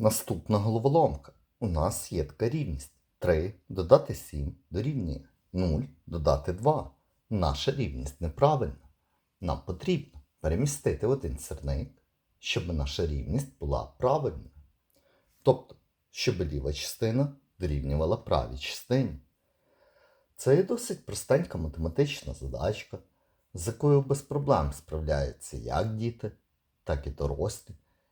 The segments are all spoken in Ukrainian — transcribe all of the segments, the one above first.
Наступна головоломка. У нас є така рівність. 3 додати 7 дорівнює 0 додати 2. Наша рівність неправильна. Нам потрібно перемістити один сірник, щоб наша рівність була правильною. Тобто, щоб ліва частина дорівнювала правій частині. Це є досить простенька математична задачка, з якою без проблем справляються як діти, так і дорослі.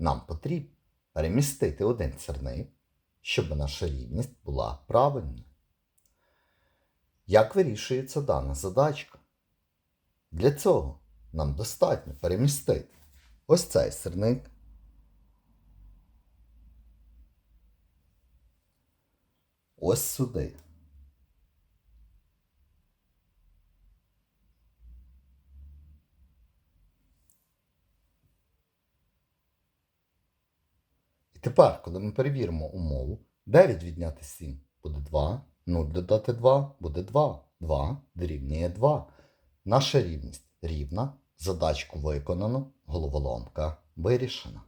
Нам потрібно перемістити один сірник, щоб наша рівність була правильною. Як вирішується дана задачка? Для цього нам достатньо перемістити ось цей сирник. Ось сюди. Тепер, коли ми перевіримо умову, 9 відняти 7 буде 2, 0 додати 2 буде 2, 2 дорівнює 2. Наша рівність рівна, задачку виконано, головоломка вирішена.